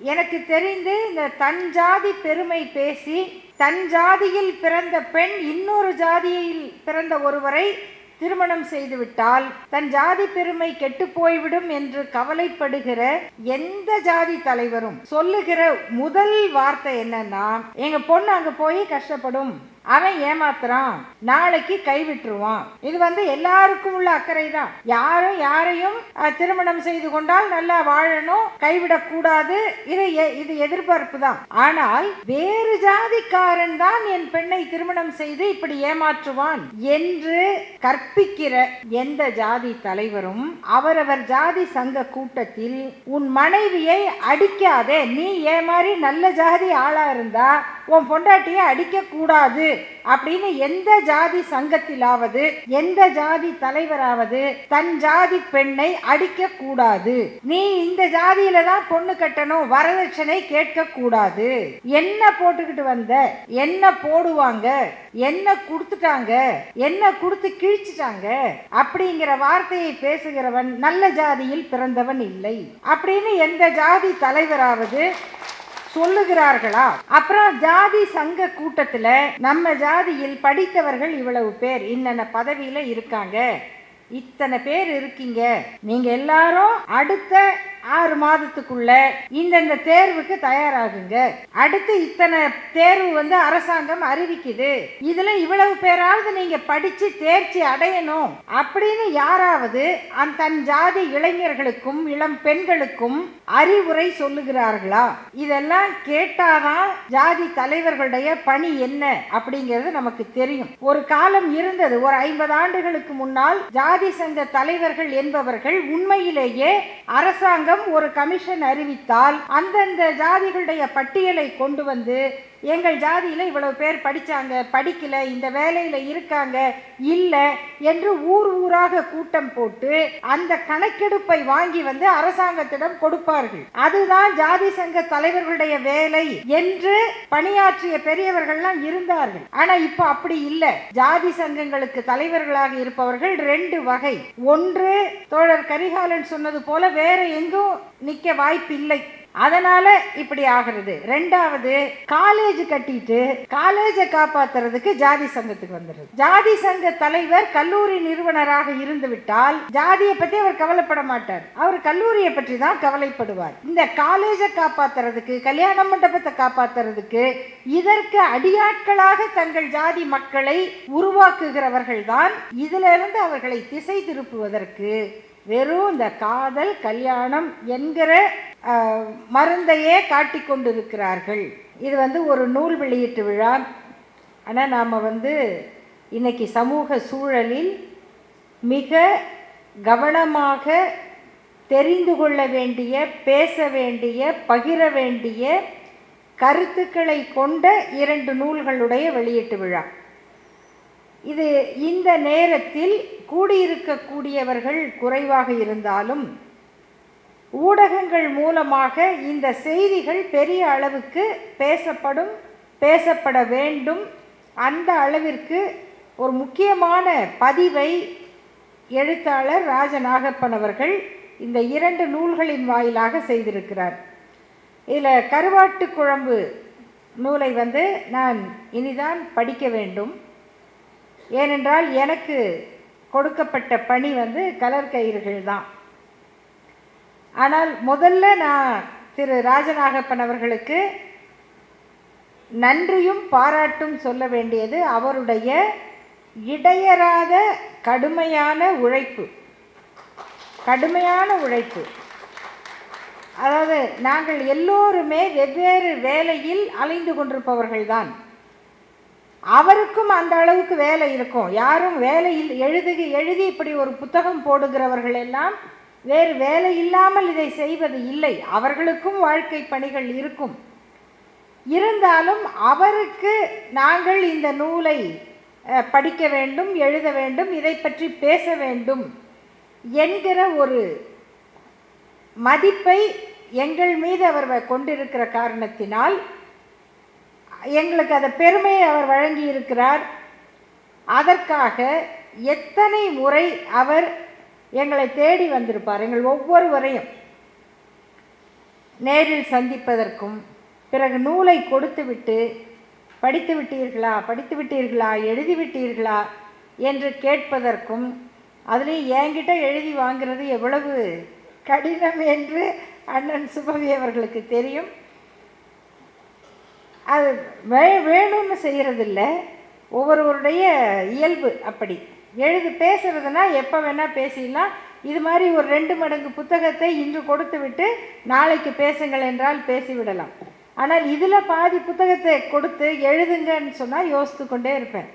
எனக்கு தெரிந்து இந்த தன் ஜாதி பெருமை பேசி தன் ஜாதியில் பிறந்த பெண் இன்னொரு ஜாதியில் பிறந்த ஒருவரை திருமணம் செய்துவிட்டால் தன் ஜாதி பெருமை கெட்டு போய்விடும் என்று கவலைப்படுகிற எந்த ஜாதி தலைவரும் சொல்லுகிற முதல் வார்த்தை என்னன்னா எங்க பொண்ணு அங்க போய் கஷ்டப்படும். அவன் ஏமாத்துறான். நாளைக்கு கைவிட்டுருவான். இது வந்து எல்லாருக்கும் உள்ள அக்கறை தான் யாரும் யாரையும் திருமணம் செய்து கொண்டால் நல்லா வாழணும் கைவிடக்கூடாது இது எ- இது எதிர்பார்ப்பு தான் ஆனால் வேறு ஜாதிக்காரன் தான் என் பெண்ணை திருமணம் செய்து இப்படி ஏமாற்றுவான் என்று கற்பிக்கிற எந்த ஜாதி தலைவரும் அவரவர் ஜாதி சங்க கூட்டத்தில் உன் மனைவியை அடிக்காதே. நீ ஏமாறி நல்ல ஜாதி ஆளா இருந்தா உன் பொண்டாட்டியை அடிக்கக்கூடாது அப்படின்னு எந்த ஜாதி சங்கத்திலாவது எந்த ஜாதி தலைவராவது தன் ஜாதி பெண்ணை அடிக்கக்கூடாது நீ இந்த ஜாதியில தான் பொண்ணு கட்டணும் வரதட்சணை கேட்கக்கூடாது என்ன போட்டுக்கிட்டு வந்த? என்ன போடுவாங்க? என்ன கொடுத்துட்டாங்க? என்ன கொடுத்து கிழிச்சிட்டாங்க? அப்படிங்கிற வார்த்தையை பேசுகிறவன் நல்ல ஜாதியில் பிறந்தவன் இல்லை. அப்படின்னு எந்த ஜாதி தலைவராவது சொல்லுகிறார்களா? அப்புறம் ஜாதி சங்க கூட்டத்தில் நம்ம ஜாதியில் படித்தவர்கள் இவ்வளவு பேர் இன்னென்ன பதவியில் இருக்காங்க? இத்தனை பேர் இருக்கீங்க. நீங்கள் எல்லாரும் அடுத்த ஆறு மாதத்துக்குள்ள இந்தந்த தேர்வுக்கு தயாராகுங்க. அடுத்து இத்தனை தேர்வு வந்து அரசாங்கம் அறிவிக்குது. இதுல இவ்வளவு பேராவது நீங்க படிச்சு தேர்ச்சி அடையணும் அப்படின்னு யாராவது அந்த தன் ஜாதி இளைஞர்களுக்கும் இளம் பெண்களுக்கும் அறிவுரை சொல்லுகிறார்களா? இதெல்லாம் கேட்டாதான் ஜாதி தலைவர்களுடைய பணி என்ன அப்படிங்கிறது நமக்கு தெரியும். ஒரு காலம் இருந்தது. ஒரு ஐம்பது ஆண்டுகளுக்கு முன்னால் ஜாதி சங்க தலைவர்கள் என்பவர்கள் உண்மையிலேயே அரசாங்கம் ஒரு கமிஷன் அறிவித்தால் அந்தந்த ஜாதிகளுடைய பட்டியலை கொண்டு வந்து எங்கள் ஜாதியில் இவ்வளவு பேர் படித்தாங்க படிக்கல இந்த வேலையில் இருக்காங்க இல்லை என்று ஊர் ஊராக கூட்டம் போட்டு அந்த கணக்கெடுப்பை வாங்கி வந்து அரசாங்கத்திடம் கொடுப்பார்கள். அதுதான் ஜாதி சங்க தலைவர்களுடைய வேலை என்று பணியாற்றிய பெரியவர்கள்லாம் இருந்தார்கள். ஆனால் இப்போ அப்படி இல்லை. ஜாதி சங்கங்களுக்கு தலைவர்களாக இருப்பவர்கள் ரெண்டு வகை. ஒன்று தோழர் கரிகாலன் சொன்னது போல வேற எங்கும் நிற்க வாய்ப்பில்லை. அதனால இப்படி ஆகிறது. ரெண்டாவது காலேஜ் கட்டிட்டு காலேஜை காப்பாத்துறதுக்கு ஜாதி சங்கத்துக்கு வந்துடுது ஜாதி சங்க தலைவர் கல்லூரி நிறுவனராக இருந்து விட்டால் ஜாதியை பத்தி அவர் கவலைப்பட மாட்டார். அவர் கல்லூரியை பற்றி தான் கவலைப்படுவார். இந்த காலேஜை காப்பாத்துறதுக்கு கல்யாண மண்டபத்தை காப்பாத்துறதுக்கு இதற்கு அடியாட்களாக தங்கள் ஜாதி மக்களை உருவாக்குகிறவர்கள் தான். இதுல இருந்து அவர்களை திசை திருப்புவதற்கு வெறும் இந்த காதல் கல்யாணம் என்கிற மருந்தையே காட்டி கொண்டிருக்கிறார்கள். இது வந்து ஒரு நூல் வெளியீட்டு விழா. ஆனால் நாம் வந்து இன்னைக்கு சமூக சூழலில் மிக கவனமாக தெரிந்து கொள்ள வேண்டிய பேச வேண்டிய பகிர வேண்டிய கருத்துக்களை கொண்ட இரண்டு நூல்களுடைய வெளியீட்டு விழா. இது இந்த நேரத்தில் கூடியிருக்கக்கூடியவர்கள் குறைவாக இருந்தாலும் ஊடகங்கள் மூலமாக இந்த செய்திகள் பெரிய அளவுக்கு பேசப்படும் பேசப்பட வேண்டும். அந்த அளவிற்கு ஒரு முக்கியமான பதிவை எழுத்தாளர் ராஜநாகப்பன் அவர்கள் இந்த இரண்டு நூல்களின் வாயிலாக செய்திருக்கிறார். இதில் கருவாட்டு குழம்பு நூலை வந்து நான் இனிதான் படிக்க வேண்டும். ஏனென்றால் எனக்கு கொடுக்கப்பட்ட பணி வந்து கலர் கயிறுகள் தான் ஆனால் முதல்ல நான் திரு ராஜநாகப்பன் அவர்களுக்கு நன்றியும் பாராட்டும் சொல்ல வேண்டியது அவருடைய இடையறாத கடுமையான உழைப்பு. கடுமையான உழைப்பு. அதாவது நாங்கள் எல்லோருமே வெவ்வேறு வேலையில் அலைந்து கொண்டிருப்பவர்கள்தான். அவருக்கும் அந்த அளவுக்கு வேலை இருக்கும். யாரும் வேலையில் எழுதி எழுதி இப்படி ஒரு புத்தகம் போடுகிறவர்கள் எல்லாம் வேறு வேலை இல்லாமல் இதை செய்வது இல்லை. அவர்களுக்கும் வாழ்க்கை பணிகள் இருக்கும். இருந்தாலும் அவருக்கு நாங்கள் இந்த நூலை படிக்க வேண்டும் எழுத வேண்டும் இதை பற்றி பேச வேண்டும் என்கிற ஒரு மதிப்பை எங்கள் மீது அவர் கொண்டிருக்கிற காரணத்தினால் எங்களுக்கு அதை பெருமையை அவர் வழங்கி இருக்கிறார் அதற்காக எத்தனை முறை அவர் எங்களை தேடி வந்திருப்பார். எங்கள் ஒவ்வொருவரையும் நேரில் சந்திப்பதற்கும் பிறகு நூலை கொடுத்துவிட்டு படித்து விட்டீர்களா? படித்து விட்டீர்களா? எழுதி விட்டீர்களா? என்று கேட்பதற்கும் அதுலேயும் என்கிட்ட எழுதி வாங்குறது எவ்வளவு கடினம் என்று அண்ணன் சுபவி அவர்களுக்கு தெரியும். அது வே வேணும்னு செய்கிறதில்ல ஒவ்வொருவருடைய இயல்பு அப்படி. எழுது பேசுறதுனா எப்போ வேணால் பேசிடலாம். இது மாதிரி ஒரு ரெண்டு மடங்கு புத்தகத்தை இன்று கொடுத்து விட்டு நாளைக்கு பேசுங்கள் என்றால் பேசிவிடலாம் ஆனால் இதில் பாதி புத்தகத்தை கொடுத்து எழுதுங்கன்னு சொன்னால் யோசித்து கொண்டே இருப்பேன்.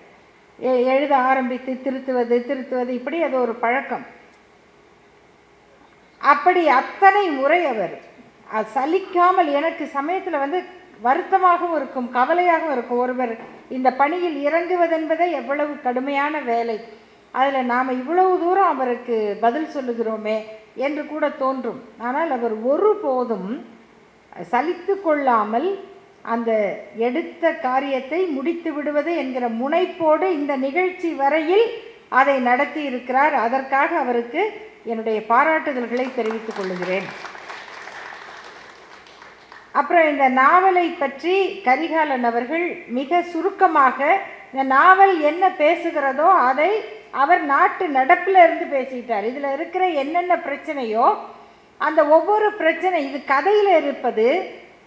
எ- எழுத ஆரம்பித்து திருத்துவது திருத்துவது இப்படி அது ஒரு பழக்கம். அப்படி அத்தனை முறை அவர் அது சலிக்காமல் எனக்கு சமயத்தில் வந்து வருத்தமாகவும் இருக்கும் கவலையாகவும் இருக்கும். ஒருவர் இந்த பணியில் இறங்குவதென்பதே எவ்வளவு கடுமையான வேலை. அதில் நாம் இவ்வளவு தூரம் அவருக்கு பதில் சொல்லுகிறோமே என்று கூட தோன்றும். ஆனால் அவர் ஒருபோதும் சலித்து கொள்ளாமல் அந்த எடுத்த காரியத்தை முடித்து விடுவது என்கிற முனைப்போடு இந்த நிகழ்ச்சி வரையில் அதை நடத்தி இருக்கிறார். அதற்காக அவருக்கு என்னுடைய பாராட்டுதல்களை தெரிவித்துக் கொள்கிறேன். அப்புறம் இந்த நாவலை பற்றி கரிகாலன் அவர்கள் மிக சுருக்கமாக இந்த நாவல் என்ன பேசுகிறதோ அதை அவர் நாட்டு நடப்பில் இருந்து பேசிட்டார் இதில் இருக்கிற என்னென்ன பிரச்சனையோ அந்த ஒவ்வொரு பிரச்சனை இது கதையில் இருப்பது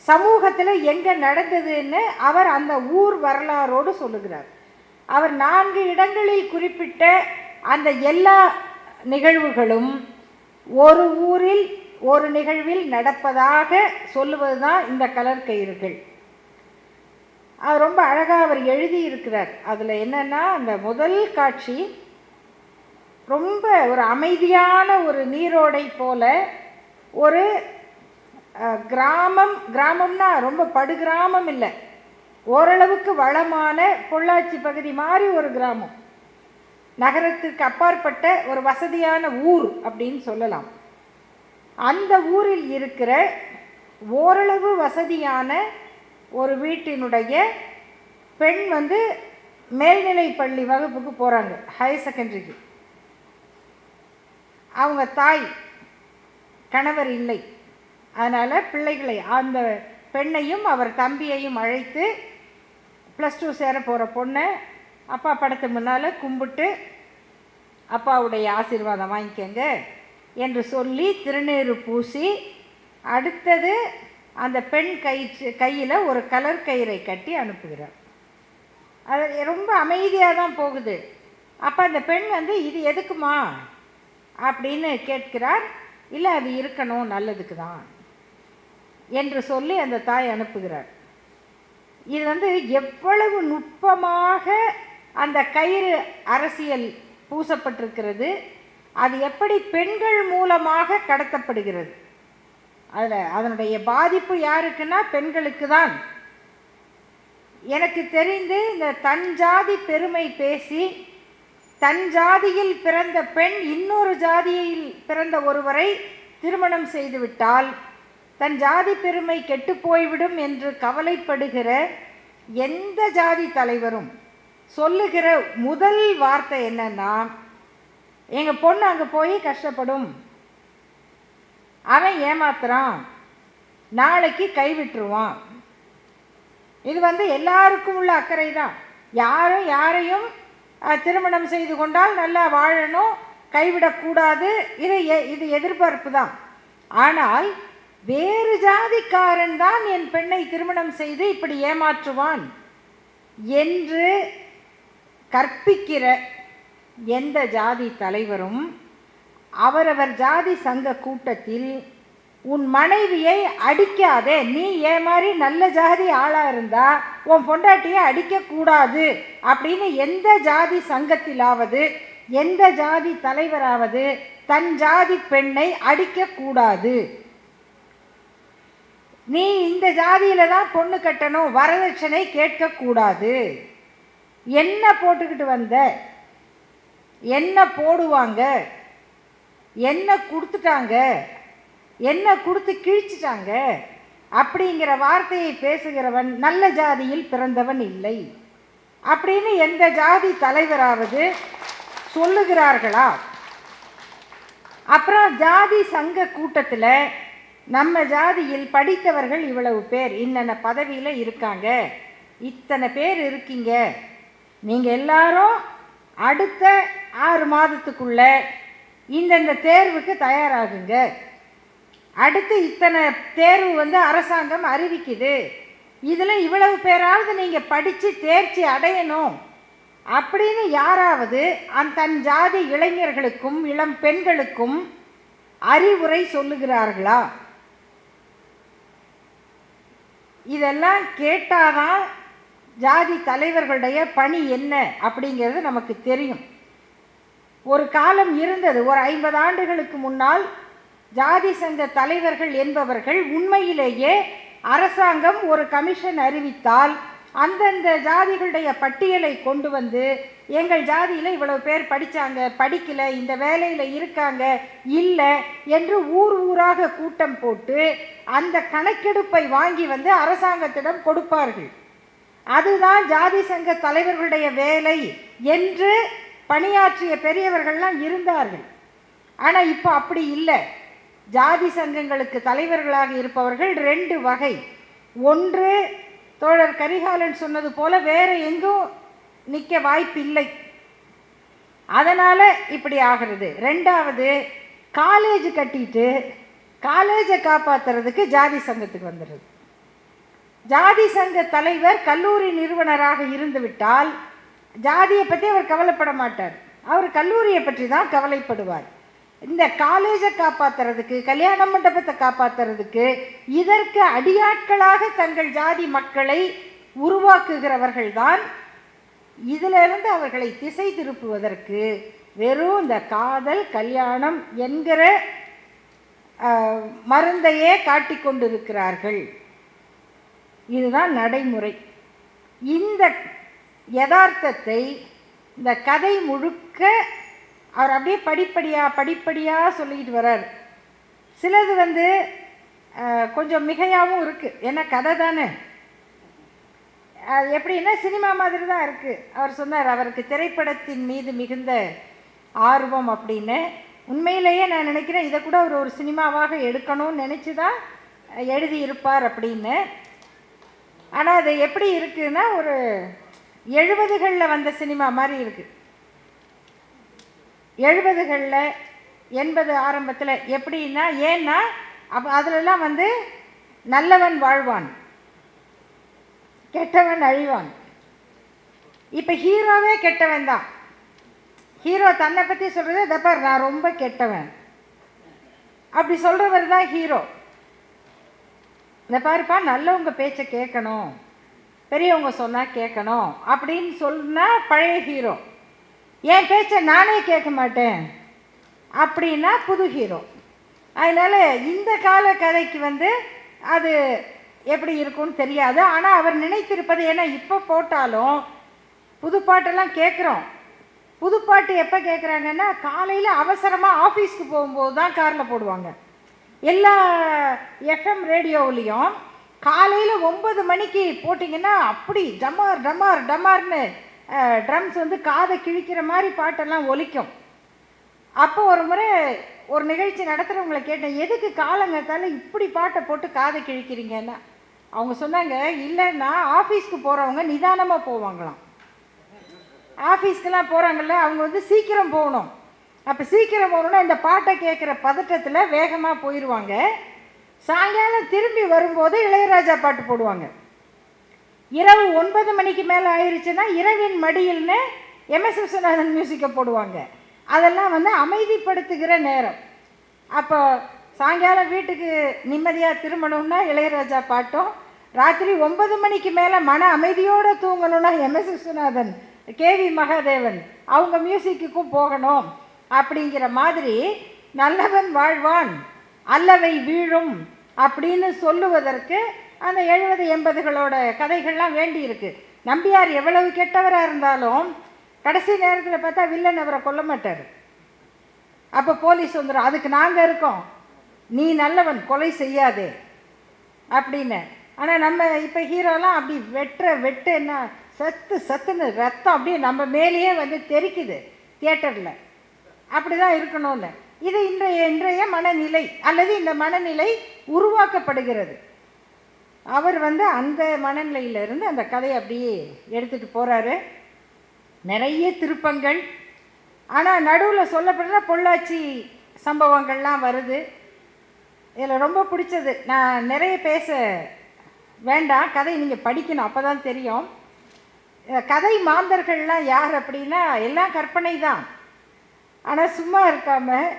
சமூகத்தில் எங்கே நடந்ததுன்னு அவர் அந்த ஊர் வரலாறோடு சொல்லுகிறார். அவர் நான்கு இடங்களில் குறிப்பிட்ட அந்த எல்லா நிகழ்வுகளும் ஒரு ஊரில் ஒரு நிகழ்வில் நடப்பதாக சொல்லுவது தான் இந்த கலர்கயிறுகள் அது ரொம்ப அழகாக அவர் எழுதியிருக்கிறார். அதில் என்னென்னா அந்த முதல் காட்சி ரொம்ப ஒரு அமைதியான ஒரு நீரோடை போல ஒரு கிராமம் கிராமம்னா ரொம்ப படுகிராமம் இல்லை. ஓரளவுக்கு வளமான பொள்ளாச்சி பகுதி மாதிரி ஒரு கிராமம். நகரத்திற்கு அப்பாற்பட்ட ஒரு வசதியான ஊர் அப்படின்னு சொல்லலாம். அந்த ஊரில் இருக்கிற ஓரளவு வசதியான ஒரு வீட்டினுடைய பெண் வந்து மேல்நிலை பள்ளி வகுப்புக்கு போகிறாங்க ஹையர் செகண்டரிக்கு அவங்க தாய் கணவர் இல்லை. அதனால் பிள்ளைகளை அந்த பெண்ணையும் அவர் தம்பியையும் அழைத்து ப்ளஸ் டூ சேர போகிற பொண்ணை அப்பா படத்து முன்னால் கும்பிட்டு அப்பாவுடைய ஆசீர்வாதம் வாங்கிக்கங்க. என்று சொல்லி திருநீறு பூசி அடுத்தது அந்த பெண் கயிற்று கையில் ஒரு கலர் கயிறை கட்டி அனுப்புகிறார். அது ரொம்ப அமைதியாக தான் போகுது. அப்போ அந்த பெண் வந்து இது எதுக்குமா? அப்படின்னு கேட்கிறார். இல்லை அது இருக்கணும் நல்லதுக்கு தான் என்று சொல்லி அந்த தாய் அனுப்புகிறார். இது வந்து எவ்வளவு நுட்பமாக அந்த கயிறு அரசியல் பூசப்பட்டிருக்கிறது. அது எப்படி பெண்கள் மூலமாக கடத்தப்படுகிறது? அதில் அதனுடைய பாதிப்பு யாருக்குன்னா பெண்களுக்கு தான் எனக்கு தெரிந்து இந்த தன் ஜாதி பெருமை பேசி தன் ஜாதியில் பிறந்த பெண் இன்னொரு ஜாதியில் பிறந்த ஒருவரை திருமணம் செய்துவிட்டால் தன் ஜாதி பெருமை கெட்டு போய்விடும் என்று கவலைப்படுகிற எந்த ஜாதி தலைவரும் சொல்லுகிற முதல் வார்த்தை என்னன்னா எங்கள் பொண்ணு அங்கே போய் கஷ்டப்படும். அவன் ஏமாத்துறான். நாளைக்கு கைவிட்டுருவான் இது வந்து எல்லாருக்கும் உள்ள அக்கறை தான் யாரும் யாரையும் திருமணம் செய்து கொண்டால் நல்லா வாழணும் கைவிடக்கூடாது இது எ- இது எதிர்பார்ப்பு தான் ஆனால் வேறு ஜாதிக்காரன் தான் என் பெண்ணை திருமணம் செய்து இப்படி ஏமாற்றுவான் என்று கற்பிக்கிற எந்த ஜாதி தலைவரும் அவரவர் ஜாதி சங்க கூட்டத்தில் உன் மனைவியை அடிக்காதே. நீ ஏன் மாதிரி நல்ல ஜாதி ஆளாக இருந்தா உன் பொண்டாட்டியை அடிக்கக்கூடாது அப்படின்னு எந்த ஜாதி சங்கத்திலாவது எந்த ஜாதி தலைவராவது தன் ஜாதி பெண்ணை அடிக்கக்கூடாது நீ இந்த ஜாதியில தான் பொண்ணு கட்டணும் வரதட்சணை கேட்கக்கூடாது என்ன போட்டுக்கிட்டு வந்த? என்ன போடுவாங்க? என்ன கொடுத்துட்டாங்க? என்ன கொடுத்து கிழிச்சிட்டாங்க? அப்படிங்கிற வார்த்தையை பேசுகிறவன் நல்ல ஜாதியில் பிறந்தவன் இல்லை. அப்படின்னு எந்த ஜாதி தலைவராவது சொல்லுகிறார்களா? அப்புறம் ஜாதி சங்க கூட்டத்தில் நம்ம ஜாதியில் படித்தவர்கள் இவ்வளவு பேர் இன்னென்ன பதவியில் இருக்காங்க? இத்தனை பேர் இருக்கீங்க. நீங்கள் எல்லாரும் அடுத்த ஆறு மாதத்துக்குள்ள இந்தந்த தேர்வுக்கு தயாராகுங்க. அடுத்து இத்தனை தேர்வு வந்து அரசாங்கம் அறிவிக்குது. இதில் இவ்வளவு பேராவது நீங்கள் படித்து தேர்ச்சி அடையணும். அப்படின்னு யாராவது அந் தன் ஜாதி இளைஞர்களுக்கும் இளம் பெண்களுக்கும் அறிவுரை சொல்லுகிறார்களா? இதெல்லாம் கேட்டாதான் ஜாதி தலைவர்களுடைய பணி என்ன அப்படிங்கிறது நமக்கு தெரியும். ஒரு காலம் இருந்தது. ஒரு ஐம்பது ஆண்டுகளுக்கு முன்னால் ஜாதி சங்க தலைவர்கள் என்பவர்கள் உண்மையிலேயே அரசாங்கம் ஒரு கமிஷன் அறிவித்தால் அந்தந்த ஜாதிகளுடைய பட்டியலை கொண்டு வந்து எங்கள் ஜாதியில் இவ்வளவு பேர் படித்தாங்க படிக்கல இந்த வேலையில் இருக்காங்க இல்லை என்று ஊர் ஊராக கூட்டம் போட்டு அந்த கணக்கெடுப்பை வாங்கி வந்து அரசாங்கத்திடம் கொடுப்பார்கள். அதுதான் ஜாதி சங்க தலைவர்களுடைய வேலை என்று பணியாற்றிய பெரியவர்கள்லாம் இருந்தார்கள். ஆனால் இப்போ அப்படி இல்லை. ஜாதி சங்கங்களுக்கு தலைவர்களாக இருப்பவர்கள் ரெண்டு வகை. ஒன்று தோழர் கரிகாலன் சொன்னது போல வேற எங்கும் நிற்க வாய்ப்பில்லை. அதனால் இப்படி ஆகிறது. ரெண்டாவது காலேஜ் கட்டிட்டு காலேஜை காப்பாற்றுறதுக்கு ஜாதி சங்கத்துக்கு வந்துடுது ஜாதி சங்க தலைவர் கல்லூரி நிறுவனராக இருந்துவிட்டால் ஜாதியை பற்றி அவர் கவலைப்பட மாட்டார். அவர் கல்லூரியை பற்றி தான் கவலைப்படுவார். இந்த காலேஜை காப்பாற்றுறதுக்கு கல்யாண மண்டபத்தை காப்பாற்றுறதுக்கு இதற்கு அடியாட்களாக தங்கள் ஜாதி மக்களை உருவாக்குகிறவர்கள் தான் இதிலிருந்து அவர்களை திசை திருப்புவதற்கு வெறும் இந்த காதல் கல்யாணம் என்கிற மருந்தையே காட்டிக்கொண்டிருக்கிறார்கள். இதுதான் நடைமுறை. இந்த யதார்த்தத்தை இந்த கதை முழுக்க அவர் அப்படியே படிப்படியாக படிப்படியாக சொல்லிக்கிட்டு வர்றார். சிலது வந்து கொஞ்சம் மிகையாகவும் இருக்குது ஏன்னா கதை தானே. அது எப்படின்னா சினிமா மாதிரி தான் இருக்குது அவர் சொன்னார் அவருக்கு திரைப்படத்தின் மீது மிகுந்த ஆர்வம் அப்படின்னு. உண்மையிலேயே நான் நினைக்கிறேன் இதை கூட அவர் ஒரு சினிமாவாக எடுக்கணும்னு நினச்சி தான் எழுதியிருப்பார் அப்படின்னு. ஆனால் அது எப்படி இருக்குன்னா ஒரு எழுபதுகளில் வந்த சினிமா மாதிரி இருக்குது எழுபதுகளில் எண்பது ஆரம்பத்தில் எப்படின்னா ஏன்னா அப்போ அதிலெல்லாம் வந்து நல்லவன் வாழ்வான் கெட்டவன் அழிவான். இப்போ ஹீரோவே கெட்டவன் தான். ஹீரோ தன்னை பற்றி சொல்கிறது தப்பார் நான் ரொம்ப கெட்டவன். அப்படி சொல்கிறவர் தான் ஹீரோ. இந்த பாருப்பா நல்லவங்க பேச்சை கேட்கணும். பெரியவங்க சொன்னால் கேட்கணும். அப்படின்னு சொன்னால் பழைய ஹீரோ என் பேச்சை நானே கேட்க மாட்டேன். அப்படின்னா புது ஹீரோ அதனால் இந்த கால கதைக்கு வந்து அது எப்படி இருக்கும்னு தெரியாது. ஆனால் அவர் நினைத்திருப்பது ஏன்னா இப்போ போட்டாலும் புது பாட்டெல்லாம் கேட்குறோம். புது பாட்டு எப்போ கேட்குறாங்கன்னா காலையில் அவசரமாக ஆஃபீஸ்க்கு போகும்போது தான் காரில் போடுவாங்க. எல்லா எஃப்எம் ரேடியோவிலையும் காலையில் ஒன்பது மணிக்கு போட்டிங்கன்னா அப்படி டமார் டமார் டமார்னு ட்ரம்ஸ் வந்து காதை கிழிக்கிற மாதிரி பாட்டெல்லாம் ஒலிக்கும். அப்போ ஒரு முறை ஒரு நிகழ்ச்சி நடத்துகிறவங்களை கேட்டேன் எதுக்கு காலங்கத்தால் இப்படி பாட்டை போட்டு காதை கிழிக்கிறீங்கன்னா? அவங்க சொன்னாங்க இல்லைன்னா ஆஃபீஸ்க்கு போகிறவங்க நிதானமாக போவாங்களாம். ஆஃபீஸ்க்கெலாம் போகிறாங்கல்ல அவங்க வந்து சீக்கிரம் போகணும். அப்போ சீக்கிரம் போகணுன்னா இந்த பாட்டை கேட்குற பதட்டத்தில் வேகமாக போயிடுவாங்க சாயங்காலம் திரும்பி வரும்போது இளையராஜா பாட்டு போடுவாங்க. இரவு ஒன்பது மணிக்கு மேலே ஆயிடுச்சுன்னா இரவின் மடியில்னு எம்எஸ் விஸ்வநாதன் மியூசிக்கை போடுவாங்க. அதெல்லாம் வந்து அமைதிப்படுத்துகிற நேரம். அப்போ சாயங்காலம் வீட்டுக்கு நிம்மதியாக திரும்பணும்னா இளையராஜா பாட்டும். ராத்திரி ஒன்பது மணிக்கு மேலே மன அமைதியோடு தூங்கணும்னா எம்எஸ் விஸ்வநாதன் கேவி மகாதேவன் அவங்க மியூசிக்குக்கும் போகணும். அப்படிங்கிற மாதிரி நல்லவன் வாழ்வான் அல்லவை வீழும் அப்படின்னு சொல்லுவதற்கு அந்த எழுபது எண்பதுகளோட கதைகள்லாம் வேண்டி இருக்கு நம்பியார் எவ்வளவு கெட்டவராக இருந்தாலும் கடைசி நேரத்தில் பார்த்தா வில்லன் அவரை கொல்ல மாட்டார். அப்போ போலீஸ் வந்துடும் அதுக்கு நாங்கள் இருக்கோம். நீ நல்லவன் கொலை செய்யாதே. அப்படின்னு. ஆனால் நம்ம இப்போ ஹீரோலாம் அப்படி வெட்டுற வெட்டு என்ன சத்து சத்துன்னு ரத்தம் அப்படியே நம்ம மேலேயே வந்து தெரிக்குது தியேட்டரில். அப்படி தான் இருக்கணும்ல இது இன்றைய இன்றைய மனநிலை அல்லது இந்த மனநிலை உருவாக்கப்படுகிறது. அவர் வந்து அந்த மனநிலையிலிருந்து அந்த கதையை அப்படியே எடுத்துகிட்டு போகிறாரு நிறைய திருப்பங்கள். ஆனால் நடுவில் சொல்லப்படுற பொள்ளாச்சி சம்பவங்கள்லாம் வருது. இதில் ரொம்ப பிடிச்சது. நான் நிறைய பேச வேண்டாம். கதை நீங்கள் படிக்கணும் அப்போ தான் தெரியும் கதை மாந்தர்கள்லாம் யார் அப்படின்னா எல்லாம் கற்பனை தான் ஆனால் சும்மா இருக்காமல்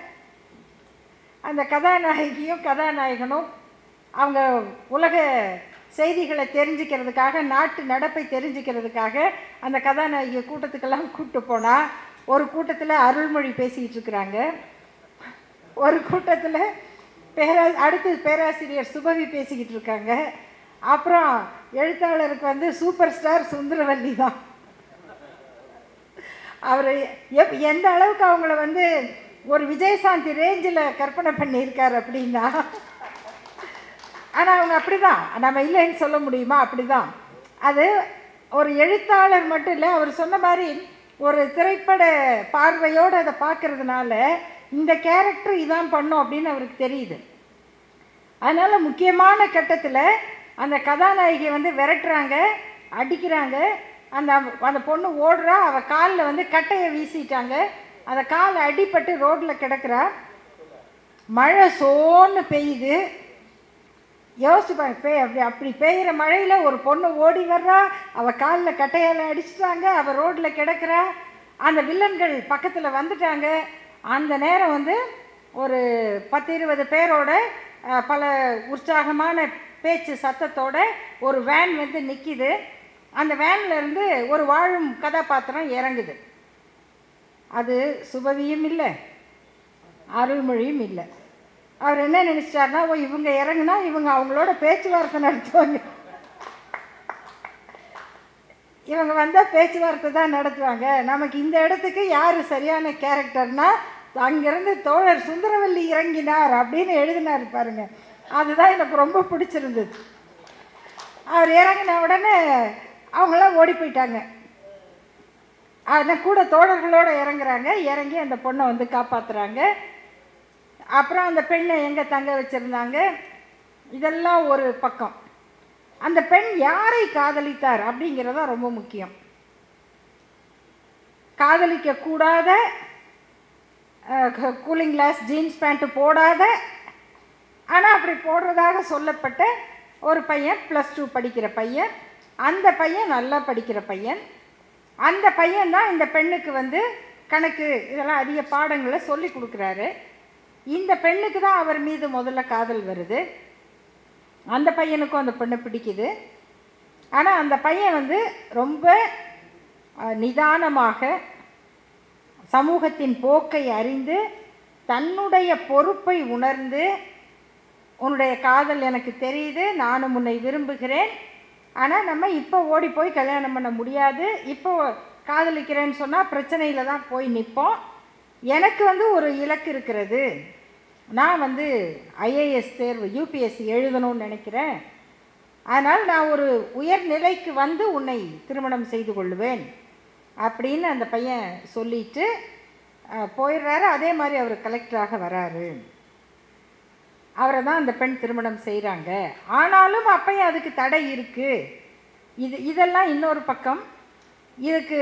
அந்த கதாநாயகியும் கதாநாயகனும் அவங்க உலக செய்திகளை தெரிஞ்சுக்கிறதுக்காக நாட்டு நடப்பை தெரிஞ்சுக்கிறதுக்காக அந்த கதாநாயகி கூட்டத்துக்கெல்லாம் கூப்பிட்டு போனால் ஒரு கூட்டத்தில் அருள்மொழி பேசிக்கிட்டு இருக்கிறாங்க. ஒரு கூட்டத்தில் பேரா அடுத்து பேராசிரியர் சுபவி பேசிக்கிட்டு இருக்காங்க. அப்புறம் எழுத்தாளருக்கு வந்து சூப்பர் ஸ்டார் சுந்தரவல்லி தான். அவர் எப் எந்த அளவுக்கு அவங்கள வந்து ஒரு விஜயசாந்தி ரேஞ்சில் கற்பனை பண்ணியிருக்கார் அப்படின்னா ஆனால் அவங்க அப்படிதான். நம்ம இல்லைன்னு சொல்ல முடியுமா? அப்படிதான். அது ஒரு எழுத்தாளர் மட்டும் இல்லை அவர் சொன்ன மாதிரி ஒரு திரைப்பட பார்வையோடு அதை பார்க்கறதுனால இந்த கேரக்டர் இதான் பண்ணும் அப்படின்னு அவருக்கு தெரியுது. அதனால் முக்கியமான கட்டத்தில் அந்த கதாநாயகியை வந்து விரட்டுறாங்க அடிக்கிறாங்க அந்த அந்த பொண்ணு ஓடுறா அவள் காலில் வந்து கட்டையை வீசிட்டாங்க. அந்த கால் அடிப்பட்டு ரோட்டில் கிடக்கிறா. மழை சோன்னு பெய்யுது. யோசிச்சு பாருங்க பெய் அப்படி அப்படி பெய்கிற மழையில் ஒரு பொண்ணு ஓடி வர்றா. அவள் காலில் கட்டையால் அடிச்சிட்டாங்க அவள் ரோட்டில் கிடக்குறா. அந்த வில்லன்கள் பக்கத்தில் வந்துட்டாங்க. அந்த நேரம் வந்து ஒரு பத்து இருபது பேரோட பல உற்சாகமான பேச்சு சத்தத்தோட ஒரு வேன் வந்து நிற்கிது அந்த வேன்லேருந்து ஒரு வாழும் கதாபாத்திரம் இறங்குது. அது சுபவியும் இல்லை அருள்மொழியும் இல்லை. அவர் என்ன நினச்சிட்டார்னா ஓ இவங்க இறங்குனா இவங்க அவங்களோட பேச்சுவார்த்தை நடத்துவாங்க. இவங்க வந்தால் பேச்சுவார்த்தை தான் நடத்துவாங்க. நமக்கு இந்த இடத்துக்கு யார் சரியான கேரக்டர்னா அங்கேருந்து தோழர் சுந்தரவல்லி இறங்கினார் அப்படின்னு எழுதினார் பாருங்க. அதுதான் எனக்கு ரொம்ப பிடிச்சிருந்தது. அவர் இறங்கின உடனே அவங்களாம் ஓடி போயிட்டாங்க. ஆனால் கூட தோழர்களோடு இறங்குறாங்க. இறங்கி அந்த பொண்ணை வந்து காப்பாற்றுறாங்க அப்புறம் அந்த பெண்ணை எங்கே தங்க வச்சுருந்தாங்க? இதெல்லாம் ஒரு பக்கம். அந்த பெண் யாரை காதலித்தார் அப்படிங்கிறதா ரொம்ப முக்கியம். காதலிக்க கூடாத கூலிங் கிளாஸ் ஜீன்ஸ் பேண்ட்டு போடாத ஆனால் அப்படி போடுறதாக சொல்லப்பட்ட ஒரு பையன் ப்ளஸ் டூ படிக்கிற பையன். அந்த பையன் நல்லா படிக்கிற பையன். அந்த பையன் தான் இந்த பெண்ணுக்கு வந்து கணக்கு இதெல்லாம் அதிக பாடங்களை சொல்லி கொடுக்குறாரு. இந்த பெண்ணுக்கு தான் அவர் மீது முதல்ல காதல் வருது. அந்த பையனுக்கும் அந்த பெண்ணை பிடிக்குது. ஆனால் அந்த பையன் வந்து ரொம்ப நிதானமாக சமூகத்தின் போக்கை அறிந்து தன்னுடைய பொறுப்பை உணர்ந்து உன்னுடைய காதல் எனக்கு தெரியுது நானும் உன்னை விரும்புகிறேன். ஆனால் நம்ம இப்போ ஓடி போய் கல்யாணம் பண்ண முடியாது. இப்போ காதலிக்கிறேன்னு சொன்னால் பிரச்சனையில் தான் போய் நிற்போம் எனக்கு வந்து ஒரு இலக்கு இருக்கிறது. நான் வந்து ஐஏஎஸ் தேர்வு யூபிஎஸ்சி எழுதணும்னு நினைக்கிறேன். அதனால் நான் ஒரு உயர்நிலைக்கு வந்து உன்னை திருமணம் செய்து கொள்ளுவேன் அப்படின்னு அந்த பையன் சொல்லிட்டு போயிடுறாரு. அதே மாதிரி அவர் கலெக்டராக வராரு. அவரை தான் அந்த பெண் திருமணம் செய்கிறாங்க ஆனாலும் அப்பையும் அதுக்கு தடை இருக்குது இது இதெல்லாம் இன்னொரு பக்கம். இதுக்கு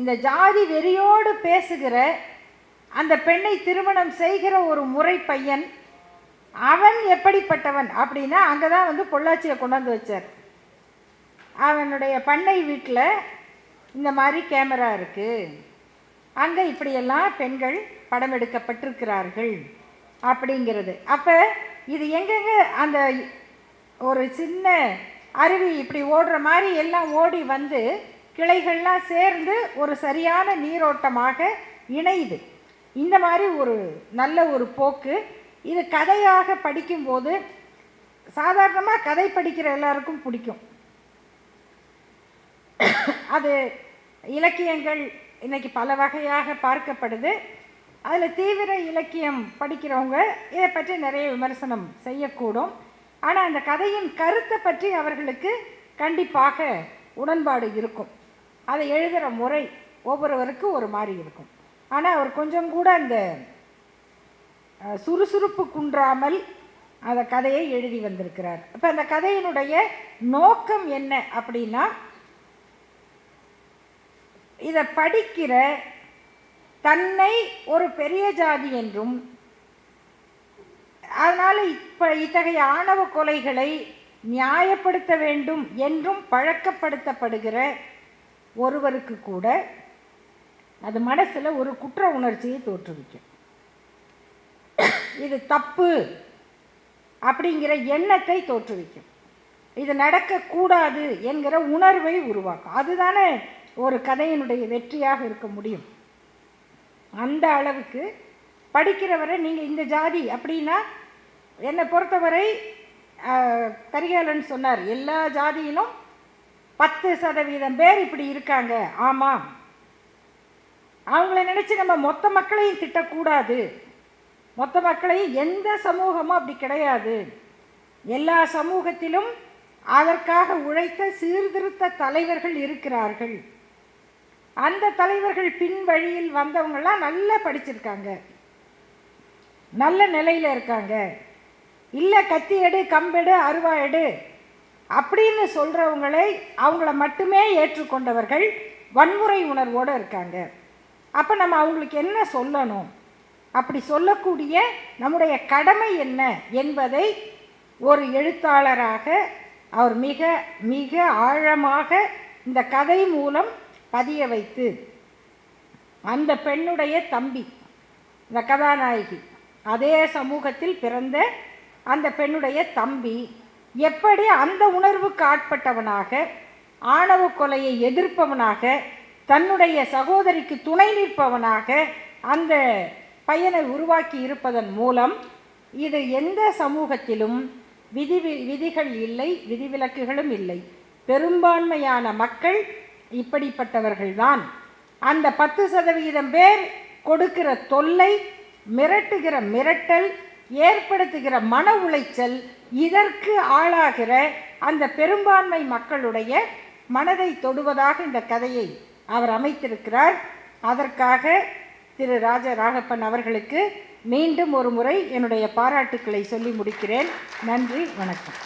இந்த ஜாதி வெறியோடு பேசுகிற அந்த பெண்ணை திருமணம் செய்கிற ஒரு முறை பையன் அவன் எப்படிப்பட்டவன் அப்படின்னா அங்கே தான் வந்து பொள்ளாச்சியை கொண்டாந்து வச்சார். அவனுடைய பண்ணை வீட்டில் இந்த மாதிரி கேமரா இருக்குது அங்கே இப்படியெல்லாம் பெண்கள் படம் எடுக்கப்பட்டிருக்கிறார்கள். அப்படிங்கிறது. அப்போ இது எங்கெங்க அந்த ஒரு சின்ன அருவி இப்படி ஓடுற மாதிரி எல்லாம் ஓடி வந்து கிளைகள்லாம் சேர்ந்து ஒரு சரியான நீரோட்டமாக இணையுது. இந்த மாதிரி ஒரு நல்ல ஒரு போக்கு. இது கதையாக படிக்கும்போது சாதாரணமாக கதை படிக்கிற எல்லாருக்கும் பிடிக்கும். அது இலக்கியங்கள் இன்றைக்கி பல வகையாக பார்க்கப்படுது. அதில் தீவிர இலக்கியம் படிக்கிறவங்க இதை பற்றி நிறைய விமர்சனம் செய்யக்கூடும். ஆனால் அந்த கதையின் கருத்தை பற்றி அவர்களுக்கு கண்டிப்பாக உடன்பாடு இருக்கும். அதை எழுதுகிற முறை ஒவ்வொருவருக்கும் ஒரு மாதிரி இருக்கும். ஆனால் அவர் கொஞ்சம் கூட அந்த சுறுசுறுப்பு குன்றாமல் அந்த கதையை எழுதி வந்திருக்கிறார். அப்போ அந்த கதையினுடைய நோக்கம் என்ன அப்படின்னா இதை படிக்கிற தன்னை ஒரு பெரிய ஜாதி என்றும் அதனால் இப்போ இத்தகைய ஆணவ கொலைகளை நியாயப்படுத்த வேண்டும் என்றும் பழக்கப்படுத்தப்படுகிற ஒருவருக்கு கூட அது மனசில் ஒரு குற்ற உணர்ச்சியை தோற்றுவிக்கும். இது தப்பு அப்படிங்கிற எண்ணத்தை தோற்றுவிக்கும். இது நடக்கக்கூடாது என்கிற உணர்வை உருவாக்கும். அதுதானே ஒரு கதையினுடைய வெற்றியாக இருக்க முடியும். அந்த அளவுக்கு படிக்கிறவரை நீங்கள் இந்த ஜாதி அப்படின்னா என்னை பொறுத்தவரை கரிகாலன் சொன்னார் எல்லா ஜாதியிலும் பத்து சதவீதம் பேர் இப்படி இருக்காங்க. ஆமாம் அவங்கள நினச்சி நம்ம மொத்த மக்களையும் திட்டக்கூடாது. மொத்த மக்களையும் எந்த சமூகமும் அப்படி கிடையாது. எல்லா சமூகத்திலும் அதற்காக உழைத்த சீர்திருத்த தலைவர்கள் இருக்கிறார்கள். அந்த தலைவர்கள் பின் வழியில் வந்தவங்களாம் நல்லா படிச்சிருக்காங்க. நல்ல நிலையில் இருக்காங்க. இல்லை கத்தி எடு கம்பெடு அருவா எடு அப்படின்னு சொல்கிறவங்களை அவங்கள மட்டுமே ஏற்றுக்கொண்டவர்கள் வன்முறை உணர்வோடு இருக்காங்க. அப்போ நம்ம அவங்களுக்கு என்ன சொல்லணும்? அப்படி சொல்லக்கூடிய நம்முடைய கடமை என்ன என்பதை ஒரு எழுத்தாளராக அவர் மிக மிக ஆழமாக இந்த கதை மூலம் பதிய வைத்து அந்த பெண்ணுடைய தம்பி இந்த கதாநாயகி அதே சமூகத்தில் பிறந்த அந்த பெண்ணுடைய தம்பி எப்படி அந்த உணர்வுக்கு ஆட்பட்டவனாக ஆணவ கொலையை எதிர்ப்பவனாக தன்னுடைய சகோதரிக்கு துணை நிற்பவனாக அந்த பையனை உருவாக்கி இருப்பதன் மூலம் இது எந்த சமூகத்திலும் விதி விதிகள் இல்லை விதிவிலக்குகளும் இல்லை. பெரும்பான்மையான மக்கள் இப்படிப்பட்டவர்கள்தான். அந்த பத்து சதவீதம் பேர் கொடுக்கிற தொல்லை மிரட்டுகிற மிரட்டல் ஏற்படுத்துகிற மன உளைச்சல் இதற்கு ஆளாகிற அந்த பெரும்பான்மை மக்களுடைய மனதை தொடுவதாக இந்த கதையை அவர் அமைத்திருக்கிறார். அதற்காக திரு ராஜ ராகப்பன் அவர்களுக்கு மீண்டும் ஒரு முறை என்னுடைய பாராட்டுக்களை சொல்லி முடிக்கிறேன். நன்றி வணக்கம்.